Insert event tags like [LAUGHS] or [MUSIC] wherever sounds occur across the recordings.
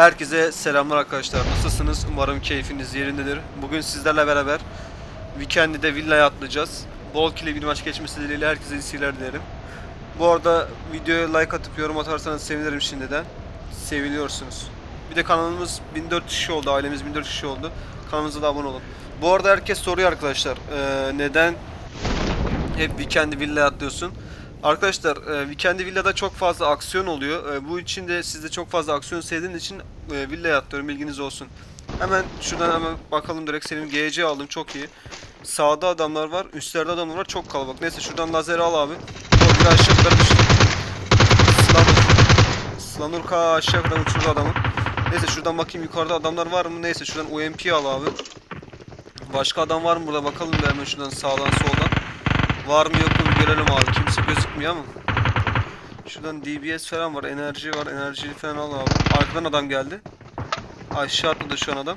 Herkese selamlar arkadaşlar. Nasılsınız? Umarım keyfiniz yerindedir. Bugün sizlerle beraber Weekend'de villaya atlayacağız. Bol kile bir maç geçmesi dileğiyle herkese iyi seyirler dilerim. Bu arada videoya like atıp yorum atarsanız sevinirim şimdiden. Seviliyorsunuz. Bir de kanalımız 1400 kişi oldu. Ailemiz 1400 kişi oldu. Kanalımıza da abone olun. Bu arada herkes soruyor arkadaşlar. Ee, neden hep Weekend'i villaya atlıyorsun? Arkadaşlar e, Weekend'i villada çok fazla aksiyon oluyor. E, bu için de siz de çok fazla aksiyon sevdiğiniz için e, villaya atlıyorum bilginiz olsun. Hemen şuradan hemen bakalım direkt Selim GC aldım çok iyi. Sağda adamlar var, üstlerde adamlar var çok kalabalık. Neyse şuradan lazeri al abi. O bir aşağı kadar düştü. Slanur. Slanur ka aşağı uçurdu adamı. Neyse şuradan bakayım yukarıda adamlar var mı? Neyse şuradan UMP al abi. Başka adam var mı burada bakalım bir hemen şuradan sağdan soldan. Var mı yok mu görelim abi. Kimse gözükmüyor ama. Şuradan DBS falan var. Enerji var. Enerjiyi falan al abi. Arkadan adam geldi. Aşağı atladı şu an adam.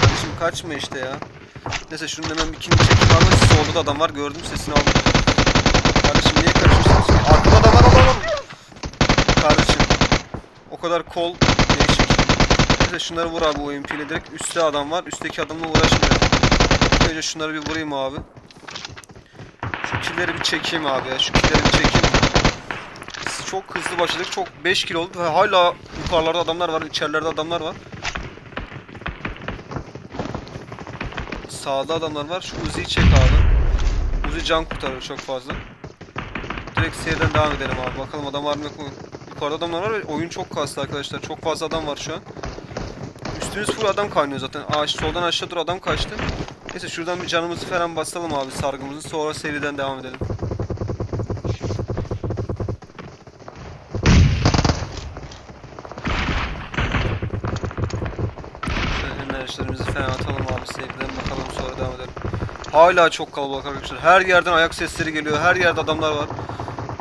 Kardeşim kaçma işte ya. Neyse şunu hemen bir kinli çekip alın. Solda da adam var. Gördüm sesini aldım. Kardeşim niye kaçıyorsun? Arkada adam var adam. Kardeşim. O kadar kol değişik. Neyse şunları vur abi o MP ile direkt. Üstte adam var. Üstteki adamla uğraşmıyor. Önce şunları bir vurayım abi. Şu killeri bir çekeyim abi ya. Şu killeri bir çekeyim. Biz çok hızlı başladık. Çok 5 kilo oldu ve hala yukarılarda adamlar var. içerilerde adamlar var. Sağda adamlar var. Şu Uzi'yi çek abi. Uzi can kurtarır çok fazla. Direkt seriden devam edelim abi. Bakalım adam var mı yok mu? Yukarıda adamlar var ve oyun çok kaslı arkadaşlar. Çok fazla adam var şu an. Üstümüz full adam kaynıyor zaten. Ağaç soldan aşağı doğru adam kaçtı. Neyse şuradan bir canımızı falan basalım abi sargımızı. Sonra seriden devam edelim. Enerjilerimizi falan atalım abi seriden bakalım sonra devam edelim. Hala çok kalabalık arkadaşlar. Her yerden ayak sesleri geliyor. Her yerde adamlar var.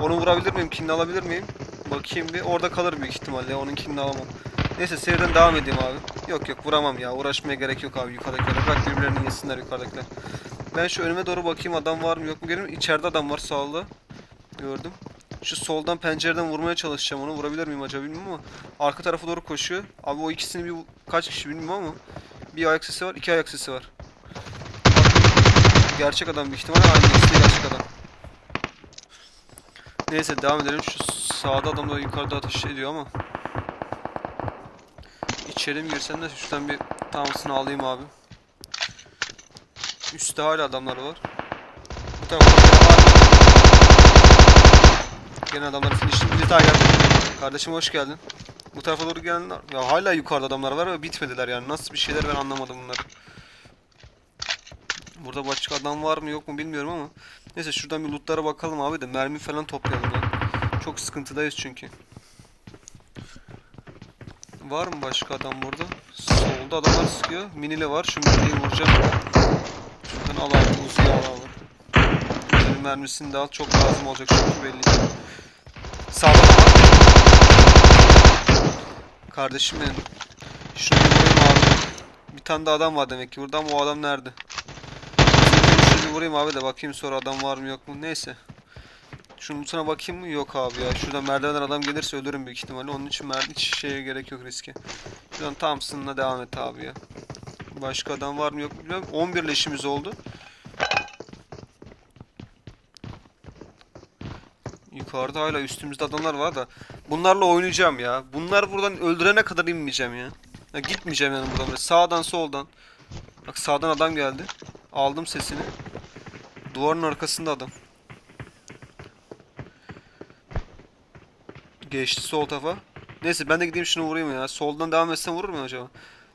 Onu vurabilir miyim? Kinini alabilir miyim? Bakayım bir. Orada kalır büyük ihtimalle. Onun kinini alamam. Neyse seriden devam edeyim abi. Yok yok vuramam ya. Uğraşmaya gerek yok abi yukarıdakiler. Bırak birbirlerini yesinler yukarıdakiler. Ben şu önüme doğru bakayım adam var mı yok mu görüyorum. İçeride adam var sağda. Gördüm. Şu soldan pencereden vurmaya çalışacağım onu. Vurabilir miyim acaba bilmiyorum ama. Arka tarafa doğru koşuyor. Abi o ikisini bir kaç kişi bilmiyorum ama. Bir ayak sesi var, iki ayak sesi var. Gerçek adam büyük ihtimalle aynı ikisi gerçek adam. Neyse devam edelim. Şu sağda adam da yukarıda ateş ediyor ama. İçeri mi girsem de şuradan bir tamsını alayım abi. Üstte hala adamlar var. Bu tarafa var. Gene adamların finishini bir daha geldi. Kardeşim hoş geldin. Bu tarafa doğru gelenler. Ya hala yukarıda adamlar var ve bitmediler yani. Nasıl bir şeyler ben anlamadım bunları. Burada başka adam var mı yok mu bilmiyorum ama. Neyse şuradan bir lootlara bakalım abi de mermi falan toplayalım ya. Çok sıkıntıdayız çünkü. Var mı başka adam burada? Solda adamlar sıkıyor. Minile var. Şu minileyi vuracağım. Şuradan al abi. Uzi'yi al abi. Senin mermisini de al. Çok lazım olacak çünkü belli. Sağda da var. Kardeşim benim. Şunu vurayım abi. Bir tane de adam var demek ki burada ama o adam nerede? Şunu vurayım abi de bakayım sonra adam var mı yok mu. Neyse. Şunun lootuna bakayım mı? Yok abi ya. Şuradan merdivenden adam gelirse ölürüm büyük ihtimalle. Onun için mer hiç şeye gerek yok riske. Şuradan Thompson'la devam et abi ya. Başka adam var mı yok mu bilmiyorum. 11 leşimiz oldu. Yukarıda hala üstümüzde adamlar var da. Bunlarla oynayacağım ya. Bunlar buradan öldürene kadar inmeyeceğim ya. ya gitmeyeceğim yani buradan. Sağdan soldan. Bak sağdan adam geldi. Aldım sesini. Duvarın arkasında adam. Geçti sol tarafa. Neyse ben de gideyim şunu vurayım ya. Soldan devam etsem vurur mu acaba?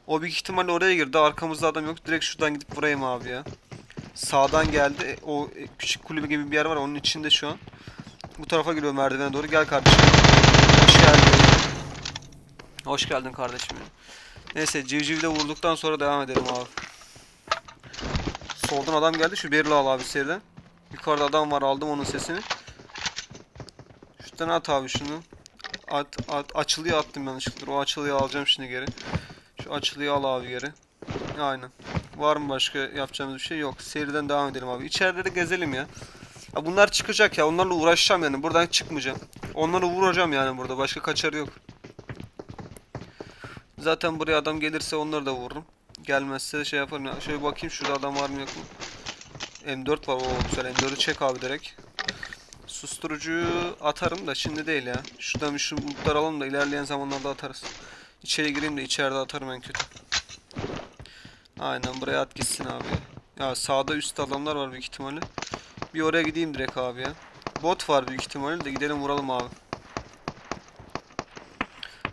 O büyük ihtimalle oraya girdi. Arkamızda adam yok. Direkt şuradan gidip vurayım abi ya. Sağdan geldi. E, O e, küçük kulübe gibi bir yer var. Onun içinde şu an. Bu tarafa geliyor merdivene doğru. Gel kardeşim. Hoş geldin. Hoş geldin kardeşim. Neyse civcivle vurduktan sonra devam edelim abi. Soldan adam geldi. Şu berili al abi seriden. Yukarıda adam var. Aldım onun sesini. Şuradan at abi şunu. At, at, açılıyı attım yanlışlıkla. O açılıyı alacağım şimdi geri. Şu açılıyı al abi geri. Aynen. Var mı başka yapacağımız bir şey? Yok. Seriden devam edelim abi. İçerileri gezelim ya. ya. Bunlar çıkacak ya. Onlarla uğraşacağım yani. Buradan çıkmayacağım. Onları vuracağım yani burada. Başka kaçarı yok. Zaten buraya adam gelirse onları da vururum. Gelmezse şey yaparım ya. Şöyle bakayım şurada adam var mı yok mu? M4 var. Oo güzel. M4'ü çek abi direkt. Susturucuyu atarım da şimdi değil ya. Şuradan bir şu lootları alalım da ilerleyen zamanlarda atarız. İçeri gireyim de içeride atarım en kötü. Aynen buraya at gitsin abi. Ya sağda üstte adamlar var büyük ihtimalle. Bir oraya gideyim direkt abi ya. Bot var büyük ihtimalle de gidelim vuralım abi.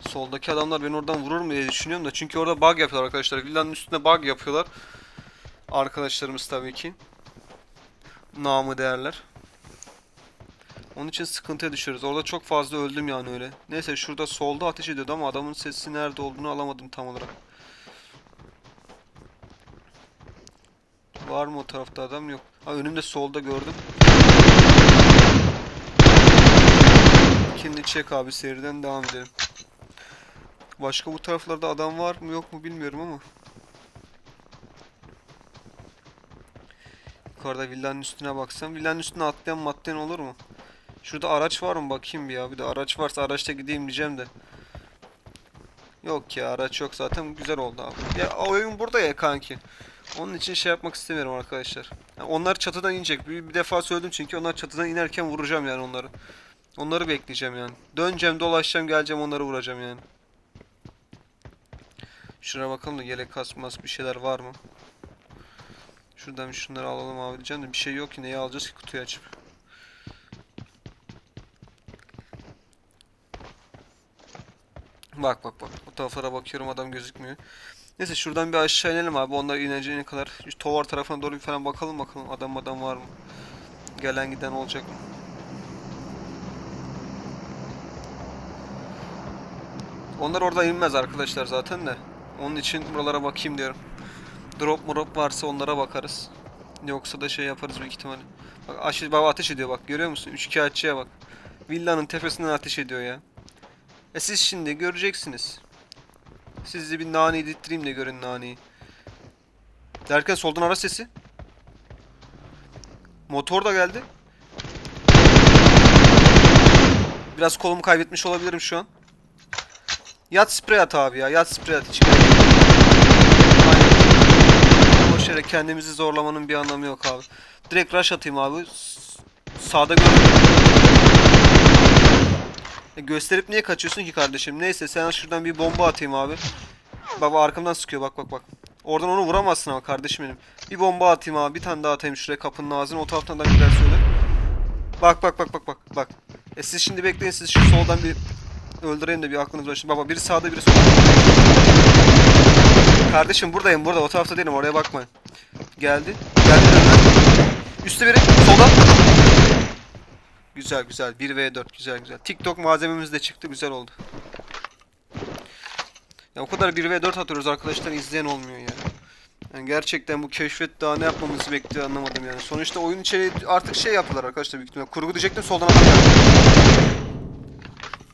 Soldaki adamlar beni oradan vurur mu diye düşünüyorum da çünkü orada bug yapıyorlar arkadaşlar. Villanın üstünde bug yapıyorlar. Arkadaşlarımız tabii ki. Namı değerler. Onun için sıkıntıya düşüyoruz. Orada çok fazla öldüm yani öyle. Neyse şurada solda ateş ediyordu ama adamın sesi nerede olduğunu alamadım tam olarak. Var mı o tarafta adam? Yok. Ha önümde solda gördüm. Kendini çek abi seriden devam edelim. Başka bu taraflarda adam var mı yok mu bilmiyorum ama. Yukarıda villanın üstüne baksam. Villanın üstüne atlayan matlayan olur mu? Şurada araç var mı bakayım bir ya. Bir de araç varsa araçta gideyim diyeceğim de. Yok ya araç yok zaten güzel oldu abi. Ya oyun burada ya kanki. Onun için şey yapmak istemiyorum arkadaşlar. Ya onlar çatıdan inecek. Bir, bir defa söyledim çünkü onlar çatıdan inerken vuracağım yani onları. Onları bekleyeceğim yani. Döneceğim, dolaşacağım, geleceğim onları vuracağım yani. Şuraya bakalım da yelek kasmaz bir şeyler var mı? Şuradan şunları alalım abi diyeceğim de bir şey yok ki neyi alacağız ki kutuyu açıp. Bak bak bak. Bu taraflara bakıyorum adam gözükmüyor. Neyse şuradan bir aşağı inelim abi. Onlar ineceğine kadar. Şu tovar tarafına doğru bir falan bakalım bakalım. Adam adam var mı? Gelen giden olacak mı? Onlar orada inmez arkadaşlar zaten de. Onun için buralara bakayım diyorum. Drop drop varsa onlara bakarız. Yoksa da şey yaparız büyük ihtimalle. Bak baba ateş ediyor bak görüyor musun? Üçkağıtçıya bak. Villanın tepesinden ateş ediyor ya. E siz şimdi göreceksiniz. Sizi bir nane yedirttireyim de görün naneyi. Derken soldan ara sesi. Motor da geldi. Biraz kolumu kaybetmiş olabilirim şu an. Yat sprey at abi ya. Yat sprey at. Hiç. Boş yere kendimizi zorlamanın bir anlamı yok abi. Direkt rush atayım abi. Sağda gör. E gösterip niye kaçıyorsun ki kardeşim? Neyse sen şuradan bir bomba atayım abi. Bak arkamdan sıkıyor bak bak bak. Oradan onu vuramazsın ama kardeşim benim. Bir bomba atayım abi. Bir tane daha atayım şuraya kapının ağzına. O taraftan da gider söyle. Bak bak bak bak bak bak. E siz şimdi bekleyin siz şu soldan bir öldüreyim de bir aklınız başına. Baba biri sağda biri solda. Kardeşim buradayım burada. O tarafta değilim. Oraya bakmayın. Geldi. Geldi. Üstte biri. Solda. Güzel güzel. 1v4 güzel güzel. TikTok malzememiz de çıktı. Güzel oldu. Ya o kadar 1v4 atıyoruz arkadaşlar izleyen olmuyor ya. Yani gerçekten bu keşfet daha ne yapmamızı bekliyor anlamadım yani. Sonuçta oyun içeri artık şey yapıyorlar arkadaşlar büyük ihtimalle. Kurgu diyecektim soldan adam geldi.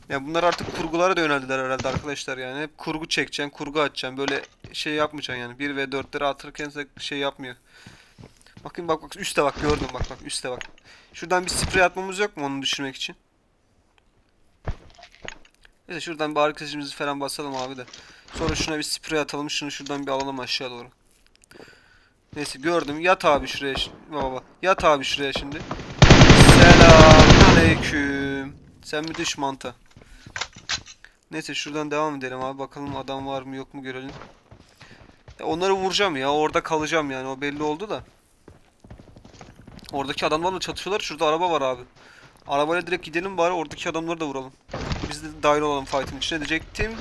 Ya bunlar artık kurgulara da yöneldiler herhalde arkadaşlar yani. Hep kurgu çekeceksin, kurgu açacaksın. Böyle şey yapmayacaksın yani. 1 ve 4'leri atırken şey yapmıyor. Bakın bak bak üstte bak gördüm bak bak üstte bak. Şuradan bir sprey atmamız yok mu onu düşürmek için? Neyse şuradan bir arkadaşımızı falan basalım abi de. Sonra şuna bir sprey atalım. Şunu şuradan bir alalım aşağı doğru. Neyse gördüm. Yat abi şuraya. şi- Baba. Yat abi şuraya şimdi. Selamünaleyküm. Sen bir düş manta. Neyse şuradan devam edelim abi. Bakalım adam var mı yok mu görelim. Onları vuracağım ya. Orada kalacağım yani. O belli oldu da. Oradaki adamlarla çatışıyorlar. Şurada araba var abi. Arabayla direkt gidelim bari oradaki adamları da vuralım. Biz de dahil olalım fight'in içine diyecektim.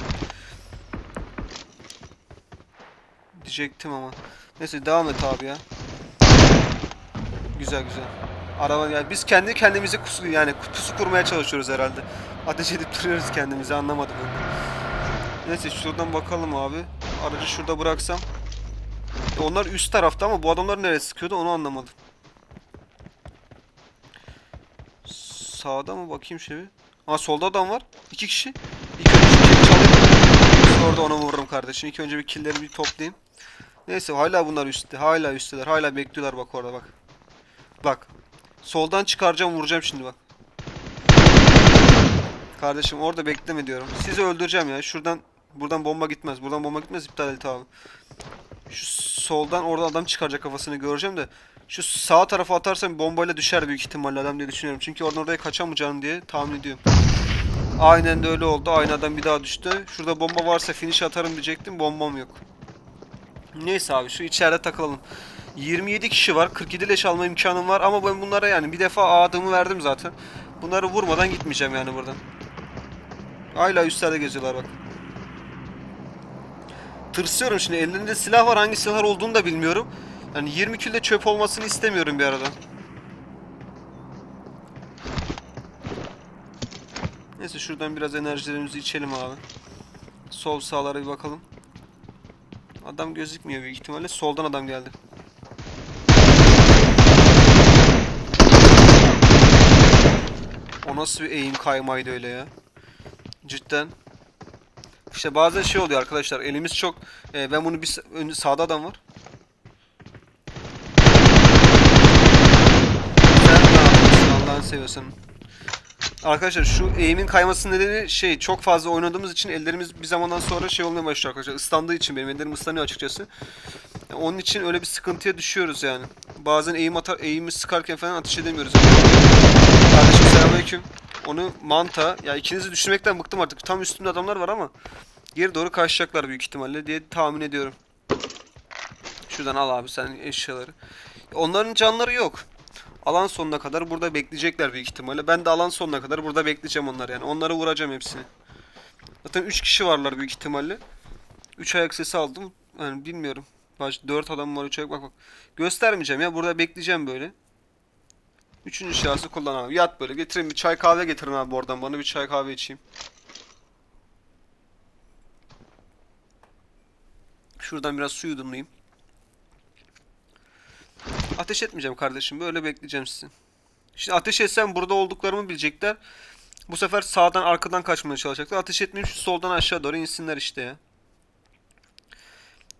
Diyecektim ama. Neyse devam et abi ya. Güzel güzel. Araba yani biz kendi kendimize kusu yani pusu kurmaya çalışıyoruz herhalde. Ateş edip duruyoruz kendimizi anlamadım ben. Neyse şuradan bakalım abi. Aracı şurada bıraksam. E onlar üst tarafta ama bu adamlar nereye sıkıyordu onu anlamadım. Sağda mı bakayım şöyle. bir. Solda adam var. İki kişi. İlk önce şu kili çalayım. Sonra da ona vururum kardeşim. İlk önce bir killleri bir toplayayım. Neyse hala bunlar üstte. Hala üstteler. Hala bekliyorlar bak orada bak. Bak. Soldan çıkaracağım vuracağım şimdi bak. Kardeşim orada bekleme diyorum. Sizi öldüreceğim ya. Şuradan buradan bomba gitmez. Buradan bomba gitmez. iptal et abi. Şu soldan orada adam çıkaracak kafasını göreceğim de şu sağ tarafa atarsam bombayla düşer büyük ihtimalle adam diye düşünüyorum. Çünkü oradan oraya kaçamayacağını diye tahmin ediyorum. Aynen de öyle oldu. Aynı adam bir daha düştü. Şurada bomba varsa finish atarım diyecektim. Bombam yok. Neyse abi şu içeride takılalım. 27 kişi var. 47 leş alma imkanım var ama ben bunlara yani bir defa adımı verdim zaten. Bunları vurmadan gitmeyeceğim yani buradan. Hala üstlerde geziyorlar bak. Tırsıyorum şimdi ellerinde silah var hangi silah olduğunu da bilmiyorum. Yani 20 kilde çöp olmasını istemiyorum bir arada. Neyse şuradan biraz enerjilerimizi içelim abi. Sol sağlara bir bakalım. Adam gözükmüyor büyük ihtimalle. Soldan adam geldi. O nasıl bir eğim kaymaydı öyle ya. Cidden. İşte bazen şey oluyor arkadaşlar. Elimiz çok... e, ben bunu bir... Önce sağda adam var. Sen ne yapıyorsun Allah'ını seviyorsan. Arkadaşlar şu eğimin kaymasının nedeni şey çok fazla oynadığımız için ellerimiz bir zamandan sonra şey olmaya başlıyor arkadaşlar. Islandığı için benim ellerim ıslanıyor açıkçası. Yani onun için öyle bir sıkıntıya düşüyoruz yani. Bazen eğim atar eğimi sıkarken falan ateş edemiyoruz. Kardeşim selamünaleyküm. Onu manta ya ikinizi düşürmekten bıktım artık. Tam üstümde adamlar var ama geri doğru kaçacaklar büyük ihtimalle diye tahmin ediyorum. Şuradan al abi sen eşyaları. Onların canları yok. Alan sonuna kadar burada bekleyecekler büyük ihtimalle. Ben de alan sonuna kadar burada bekleyeceğim onlar yani. Onları vuracağım hepsini. Zaten 3 kişi varlar büyük ihtimalle. 3 ayak sesi aldım. Yani bilmiyorum. Baş 4 adam var 3 ayak bak bak. Göstermeyeceğim ya. Burada bekleyeceğim böyle. Üçüncü şahsı kullan abi. Yat böyle. Getirin bir çay kahve getirin abi oradan. Bana bir çay kahve içeyim. Şuradan biraz su yudumlayayım. Ateş etmeyeceğim kardeşim. Böyle bekleyeceğim sizi. Şimdi ateş etsem burada olduklarımı bilecekler. Bu sefer sağdan arkadan kaçmaya çalışacaklar. Ateş etmeyeyim şu soldan aşağı doğru insinler işte ya.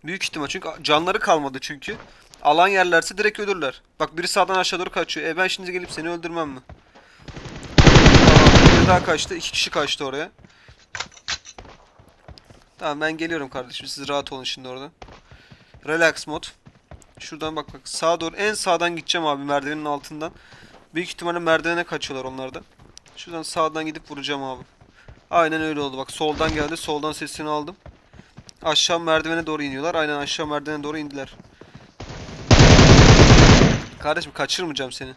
Büyük ihtimal çünkü canları kalmadı çünkü. Alan yerlerse direkt ölürler. Bak biri sağdan aşağı doğru kaçıyor. E ben şimdi gelip seni öldürmem mi? Tamam, biri daha kaçtı. İki kişi kaçtı oraya. Tamam ben geliyorum kardeşim. Siz rahat olun şimdi orada. Relax mod. Şuradan bak bak sağa doğru en sağdan gideceğim abi merdivenin altından. Büyük ihtimalle merdivene kaçıyorlar onlar da. Şuradan sağdan gidip vuracağım abi. Aynen öyle oldu bak soldan geldi soldan sesini aldım. Aşağı merdivene doğru iniyorlar. Aynen aşağı merdivene doğru indiler. Kardeşim kaçırmayacağım seni.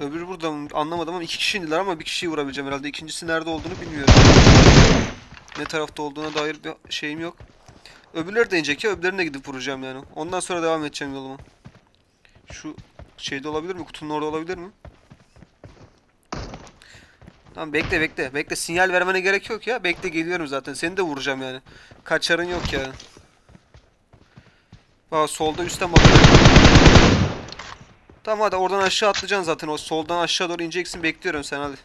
Öbürü burada mı? Anlamadım ama iki kişi indiler ama bir kişiyi vurabileceğim herhalde. İkincisi nerede olduğunu bilmiyorum. Ne tarafta olduğuna dair bir şeyim yok. Öbürleri de inecek ya öbürlerine gidip vuracağım yani. Ondan sonra devam edeceğim yoluma. Şu şeyde olabilir mi? Kutunun orada olabilir mi? Tamam bekle bekle. Bekle sinyal vermene gerek yok ya. Bekle geliyorum zaten. Seni de vuracağım yani. Kaçarın yok yani. Bak solda üstten bakıyorum. Tamam hadi oradan aşağı atlayacaksın zaten. O soldan aşağı doğru ineceksin. Bekliyorum sen hadi.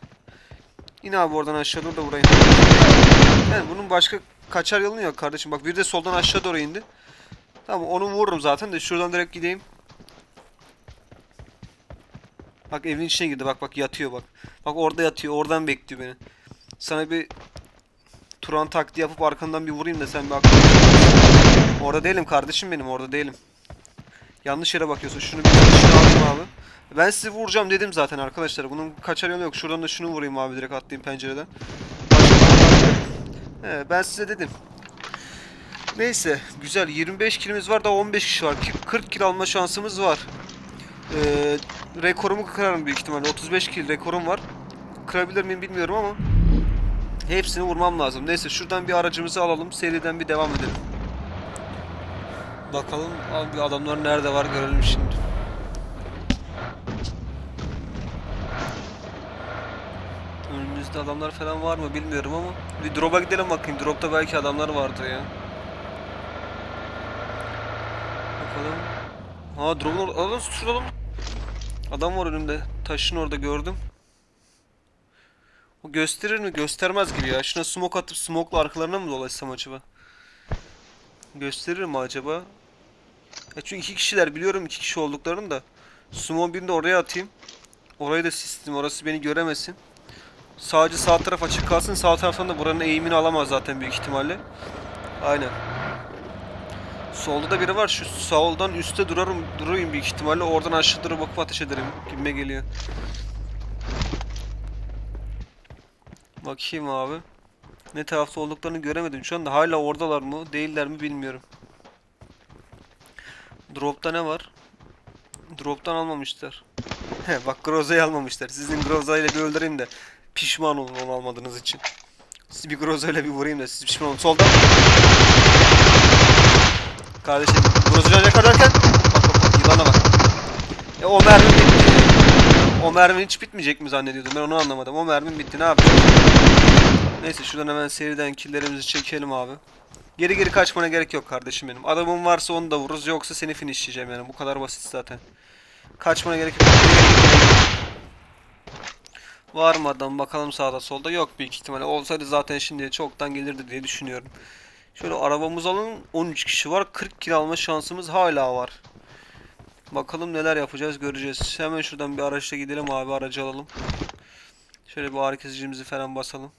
İn abi oradan aşağı doğru da vurayım. Yani bunun başka kaçar yolu yok kardeşim. Bak bir de soldan aşağı doğru indi. Tamam onu vururum zaten de şuradan direkt gideyim. Bak evin içine girdi bak bak yatıyor bak. Bak orada yatıyor oradan bekliyor beni. Sana bir Turan taktiği yapıp arkandan bir vurayım da sen bir aklına Orada değilim kardeşim benim orada değilim. Yanlış yere bakıyorsun. Şunu bir alayım abi. Ben sizi vuracağım dedim zaten arkadaşlar. Bunun kaçar yolu yok. Şuradan da şunu vurayım abi direkt atlayayım pencereden. He, ben size dedim. Neyse güzel 25 kilimiz var daha 15 kişi var. Ki 40 kil alma şansımız var. Ee, rekorumu kırarım büyük ihtimalle. 35 kil rekorum var. Kırabilir miyim bilmiyorum ama hepsini vurmam lazım. Neyse şuradan bir aracımızı alalım. Seriden bir devam edelim. Bakalım abi adamlar nerede var görelim şimdi. Önümüzde adamlar falan var mı bilmiyorum ama bir drop'a gidelim bakayım. Drop'ta belki adamlar vardır ya. Bakalım. Ha drop'un orada. Adam adam. Var önümde. Taşın orada gördüm. O gösterir mi? Göstermez gibi ya. Şuna smoke atıp smoke'la arkalarına mı dolaşsam acaba? Gösterir mi acaba? Ya çünkü iki kişiler biliyorum iki kişi olduklarını da. Sumo birini de oraya atayım. Orayı da sistem orası beni göremesin. Sadece sağ taraf açık kalsın. Sağ taraftan da buranın eğimini alamaz zaten büyük ihtimalle. Aynen. Solda da biri var. Şu soldan üstte durarım, durayım büyük ihtimalle. Oradan aşağı doğru bakıp ateş ederim. Gibime geliyor. Bakayım abi. Ne tarafta olduklarını göremedim. Şu anda hala oradalar mı, değiller mi bilmiyorum. Drop'ta ne var? Drop'tan almamışlar. Bak Groza'yı almamışlar. Sizin Groza ile bir öldüreyim de pişman olun onu almadığınız için. Siz bir Groza ile bir vurayım da siz pişman olun. Soldan. Kardeşim Groza'yı yakalarken bak bak yılana bak. Ya o mermi bitti. O mermi hiç bitmeyecek mi zannediyordum ben onu anlamadım. O mermi bitti ne yapacağız? Neyse şuradan hemen seriden killlerimizi çekelim abi. Geri geri kaçmana gerek yok kardeşim benim. Adamın varsa onu da vururuz yoksa seni finishleyeceğim yani. Bu kadar basit zaten. Kaçmana gerek yok. Var mı adam bakalım sağda solda yok büyük ihtimalle. Olsaydı zaten şimdi çoktan gelirdi diye düşünüyorum. Şöyle arabamız alın 13 kişi var. 40 kill alma şansımız hala var. Bakalım neler yapacağız göreceğiz. Hemen şuradan bir araçla gidelim abi aracı alalım. Şöyle bir ağrı falan basalım.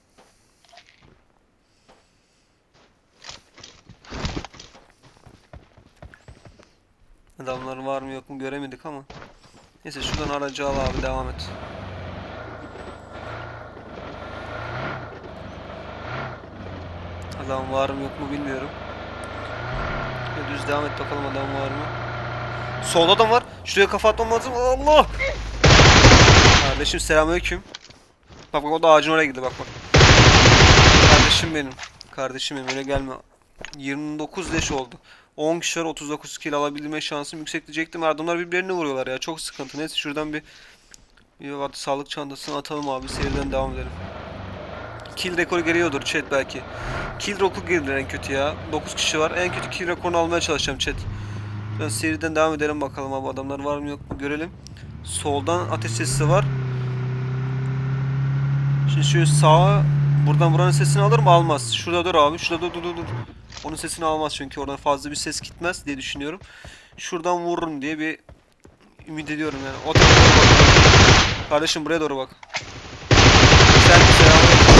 Adamlar var mı yok mu göremedik ama. Neyse şuradan aracı al abi devam et. Adam var mı yok mu bilmiyorum. Ya düz devam et bakalım adam var mı. Solda adam var. Şuraya kafa atmam lazım. Allah! Kardeşim selamünaleyküm. Bak bak o da ağacın oraya gitti bak bak. Kardeşim benim. Kardeşim benim öyle gelme. 29 leş oldu. 10 kişiler 39 kill alabilme şansım yüksek diyecektim. Adamlar birbirlerine vuruyorlar ya. Çok sıkıntı. Neyse şuradan bir bir sağlık çantasını atalım abi. Seriden devam edelim. Kill rekoru geliyordur chat belki. Kill rekoru gelir en kötü ya. 9 kişi var. En kötü kill rekorunu almaya çalışacağım chat. Ben seriden devam edelim bakalım abi. Adamlar var mı yok mu görelim. Soldan ateş sesi var. Şimdi şu sağa buradan buranın sesini alır mı? Almaz. Şurada dur abi. Şurada dur dur dur. Onun sesini almaz çünkü oradan fazla bir ses gitmez diye düşünüyorum. Şuradan vururum diye bir ümit ediyorum yani. O. Kardeşim buraya doğru bak. Sen selamünaleyküm.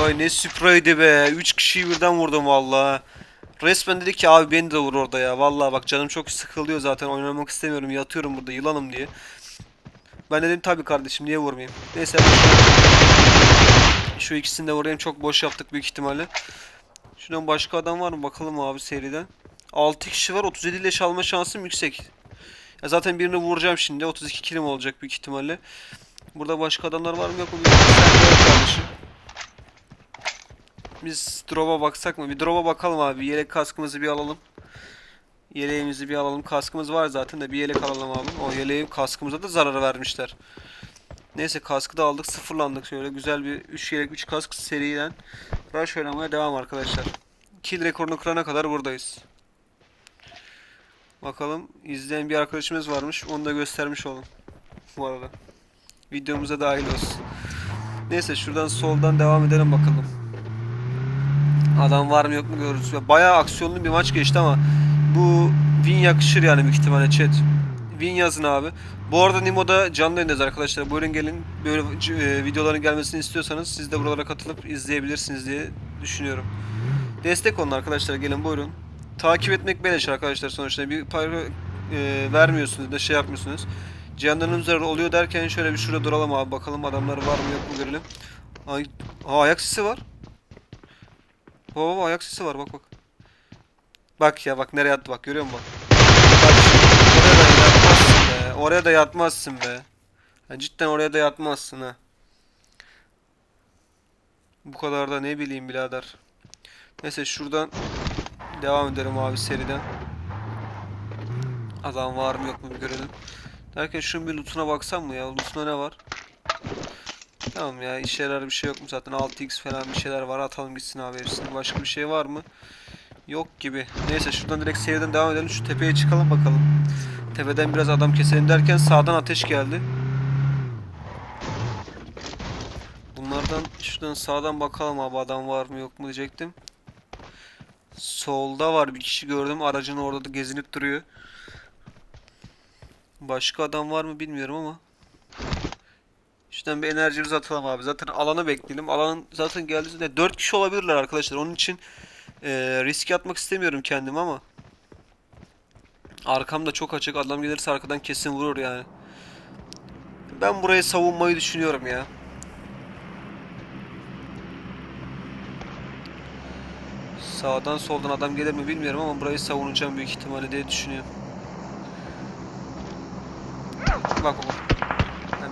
Ay ne spreydi be. 3 kişiyi birden vurdum valla. Resmen dedi ki abi beni de vur orada ya. Vallahi bak canım çok sıkılıyor zaten. Oynamak istemiyorum. Yatıyorum burada yılanım diye. Ben dedim tabii kardeşim niye vurmayayım. Neyse şu, ikisini de vurayım. Çok boş yaptık büyük ihtimalle. Şuradan başka adam var mı bakalım abi seriden. 6 kişi var 37 leş alma şansım yüksek. Ya zaten birini vuracağım şimdi 32 kilim olacak büyük ihtimalle. Burada başka adamlar var mı yok mu? Kardeşim. Biz drop'a baksak mı? Bir drop'a bakalım abi. Yelek kaskımızı bir alalım. Yeleğimizi bir alalım. Kaskımız var zaten de bir yelek alalım abi. O yeleği kaskımıza da zarar vermişler. Neyse kaskı da aldık. Sıfırlandık. Şöyle güzel bir 3 yelek 3 kask seriden. Rush oynamaya devam arkadaşlar. Kill rekorunu kırana kadar buradayız. Bakalım izleyen bir arkadaşımız varmış. Onu da göstermiş olun. Bu arada. Videomuza dahil olsun. Neyse şuradan soldan devam edelim bakalım. Adam var mı yok mu görürüz. Ya Bayağı aksiyonlu bir maç geçti ama bu win yakışır yani büyük ihtimalle chat. Win yazın abi. Bu arada Nimo'da canlı yayındayız arkadaşlar. Buyurun gelin. Böyle e, videoların gelmesini istiyorsanız siz de buralara katılıp izleyebilirsiniz diye düşünüyorum. Destek olun arkadaşlar. Gelin buyurun. Takip etmek beleş arkadaşlar sonuçta. Bir para e, vermiyorsunuz da şey yapmıyorsunuz. Canlarınız zararı oluyor derken şöyle bir şurada duralım abi. Bakalım adamlar var mı yok mu görelim. Ay, Aa, ayak sesi var. Baba baba ayak sesi var bak bak. Bak ya bak nereye attı bak görüyor musun bak. Oraya da yatmazsın be. Oraya da yatmazsın be. Ya cidden oraya da yatmazsın ha. Bu kadar da ne bileyim birader. Neyse şuradan devam edelim abi seriden. Adam var mı yok mu bir görelim. Derken şunun bir lootuna baksam mı ya? Lootuna ne var? Tamam ya işe yarar bir şey yok mu zaten 6x falan bir şeyler var atalım gitsin abi hepsini. Başka bir şey var mı? Yok gibi. Neyse şuradan direkt seriden devam edelim. Şu tepeye çıkalım bakalım. Tepeden biraz adam keselim derken sağdan ateş geldi. Bunlardan şuradan sağdan bakalım abi adam var mı yok mu diyecektim. Solda var bir kişi gördüm. Aracın orada da gezinip duruyor. Başka adam var mı bilmiyorum ama. Şuradan bir enerjimizi atalım abi. Zaten alanı bekleyelim. Alanın zaten geldiğinde 4 kişi olabilirler arkadaşlar. Onun için eee riske atmak istemiyorum kendim ama. Arkamda çok açık. Adam gelirse arkadan kesin vurur yani. Ben burayı savunmayı düşünüyorum ya. Sağdan soldan adam gelir mi bilmiyorum ama burayı savunacağım büyük ihtimalle diye düşünüyorum. Bak bak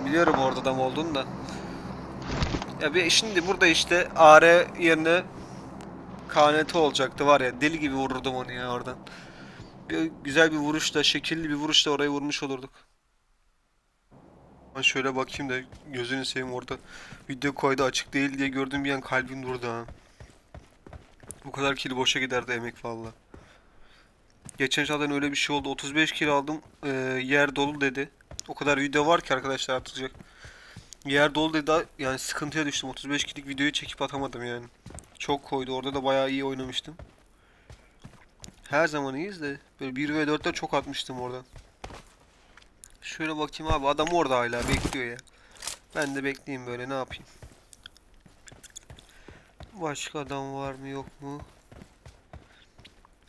biliyorum orada adam olduğunu da. Ya bir şimdi burada işte AR yerine KNT olacaktı var ya deli gibi vururdum onu ya oradan. Bir güzel bir vuruşla, şekilli bir vuruşla orayı vurmuş olurduk. Ben şöyle bakayım da gözünü seveyim orada video kaydı açık değil diye gördüğüm bir an kalbim durdu ha. Bu kadar kill boşa giderdi emek valla. Geçen zaten öyle bir şey oldu. 35 kill aldım. Ee, yer dolu dedi. O kadar video var ki arkadaşlar atılacak. Yer dolu dedi. Yani sıkıntıya düştüm. 35 kill'lik videoyu çekip atamadım yani. Çok koydu. Orada da bayağı iyi oynamıştım. Her zaman iyiyiz de. Böyle 1 ve 4'te çok atmıştım orada. Şöyle bakayım abi. Adam orada hala bekliyor ya. Ben de bekleyeyim böyle ne yapayım. Başka adam var mı yok mu?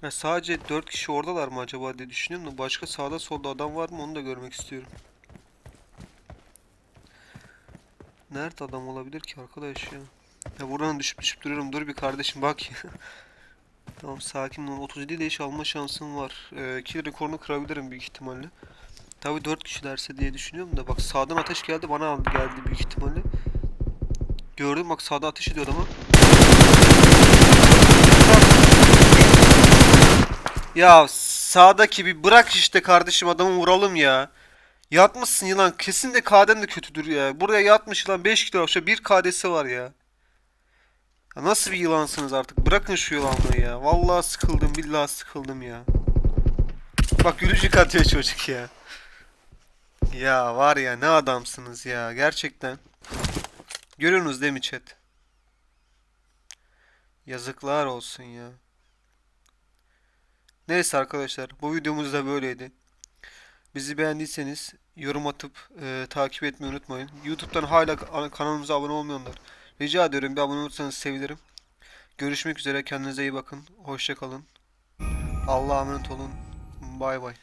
Ya sadece 4 kişi oradalar mı acaba diye düşünüyorum da başka sağda solda adam var mı onu da görmek istiyorum. Nerede adam olabilir ki arkadaş ya? Ya buradan düşüp düşüp duruyorum. Dur bir kardeşim bak ya. [LAUGHS] Tamam sakin ol. 37 de iş alma şansım var. Ee, kill rekorunu kırabilirim büyük ihtimalle. Tabii 4 kişilerse diye düşünüyorum da bak sağdan ateş geldi bana aldı geldi büyük ihtimalle. Gördüm bak sağda ateş ediyor adama. Ya sağdaki bir bırak işte kardeşim adamı vuralım ya. Yatmışsın yılan kesin de KD'n de kötüdür ya. Buraya yatmış yılan 5 kilo akşam 1 KD'si var ya. Ya nasıl bir yılansınız artık? Bırakın şu yılanlığı ya. Vallahi sıkıldım billahi sıkıldım ya. Bak gülücük atıyor çocuk ya. Ya var ya ne adamsınız ya gerçekten. Görüyorsunuz değil mi chat? Yazıklar olsun ya. Neyse arkadaşlar bu videomuz da böyleydi. Bizi beğendiyseniz yorum atıp e, takip etmeyi unutmayın. Youtube'dan hala kanalımıza abone olmayanlar rica ediyorum bir abone olursanız sevinirim. Görüşmek üzere kendinize iyi bakın. Hoşçakalın. Allah'a emanet olun. Bay bay.